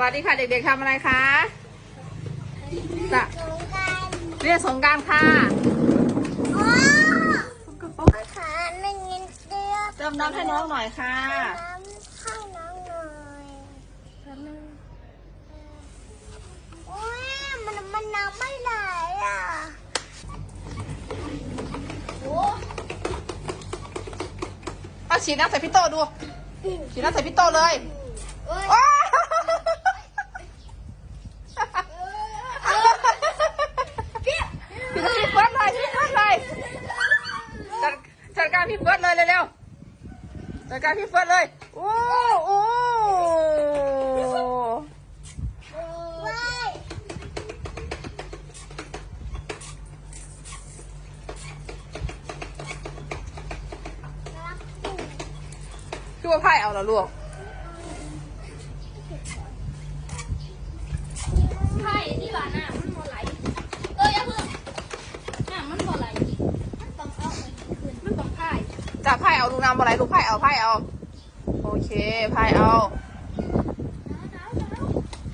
วัสดีค่ะเด็กๆทำอะไรคะจะสงกรารเรียนสงกรารค่ะโอ้ขาหนึ่งเงินเดือนเติมน้ำให้น้องหน่อยค่ะน้ำข้าวน้องหน่อยโอ้ยมันมันน้ำไม่ไหลอะโอ้เอาฉีดน้ำใส่พี่โตดูฉีดน้ำใส่พี่โตเลยโอ้ย โอ้พี่พี่เฟิร์สเลยพี่เฟิร์สเลยจัดจัด การพี่เฟิร์สเลยเร็วๆจัดการพี่เฟิร์สเลย โอ้โอ้ว้ยคือว่าไพ่เอาเหรอลูกไผ่ที่ว่านนบ่ไหล เอออย่าเพิ่งน้ำมันบ่ไหลมันต้องเอาไปคืนมันต้องไผ่ จับไพ่เอาลูก นำอะไรลูกไพ่เอาไพ่เอา โอเคไพ่เอา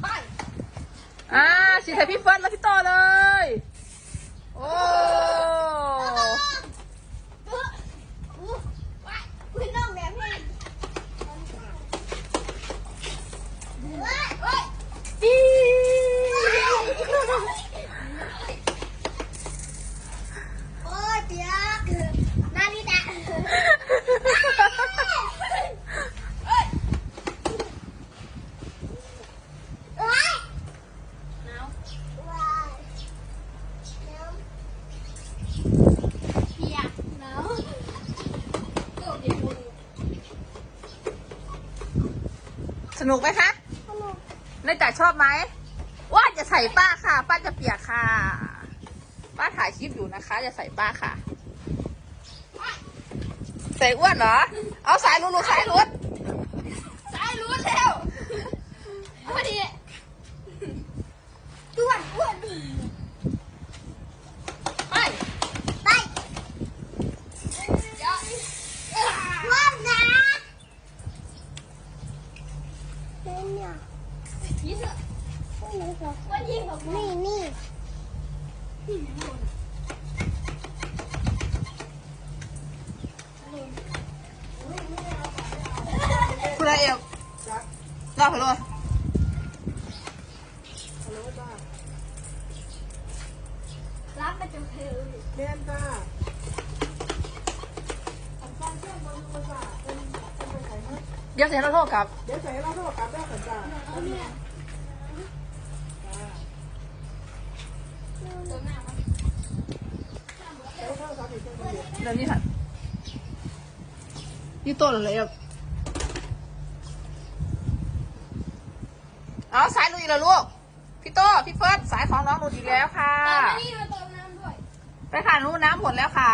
ไปอ่าฉีดใส่พี่เฟิร์สแล้วพี่โตเลย โอ้ เอออู้ไปคุณน้องแบบนี้เฮ้ยเฮ้ย ปี โอ้ยเปียกนาฬิกาเอ้ย หนาว ว้ายน้ำ เปียกหนาวโอ้เดี๋ยวดู สนุกไหมคะขนมนายจ๋าชอบไหมว่าจะใส่ป้าค่ะ ป้าจะเปียกค่ะ ป้าถ่ายคลิปอยู่นะคะอย่าใส่ป้าค่ะ ใส่อ้วนเหรอ เอาสายรุดๆสายรุดสายรู้แล้วพอดีอ้วนอ้วน ไป ไป เดี๋ยว ว่างนะเนี่ย ยี่สิบ นี่ค่ะ วั นยี่สิบนี่นี่คุณอะไรเอวรอไปเลยรับมาจนเธอเรียนจ้าเดี๋ยวเสียเราโทษกลับ เดี๋ยวใส่เราโทรกลับได้ก่อนจ้า เอาเนี่ยเติมน้ำมาเดี๋ยวโทรศัพท์อีกเครื่องเดียวเดี๋ยวนี้ค่ะยี่ตัวเลยเอวเอาสายลุยแล้วลูก พี่โตพี่เฟิร์สสายของน้องหลุดอีกแล้วค่ะเติมอันนี้มาเติมน้ำด้วยไปค่ะนู้นน้ำหมดแล้วค่ะ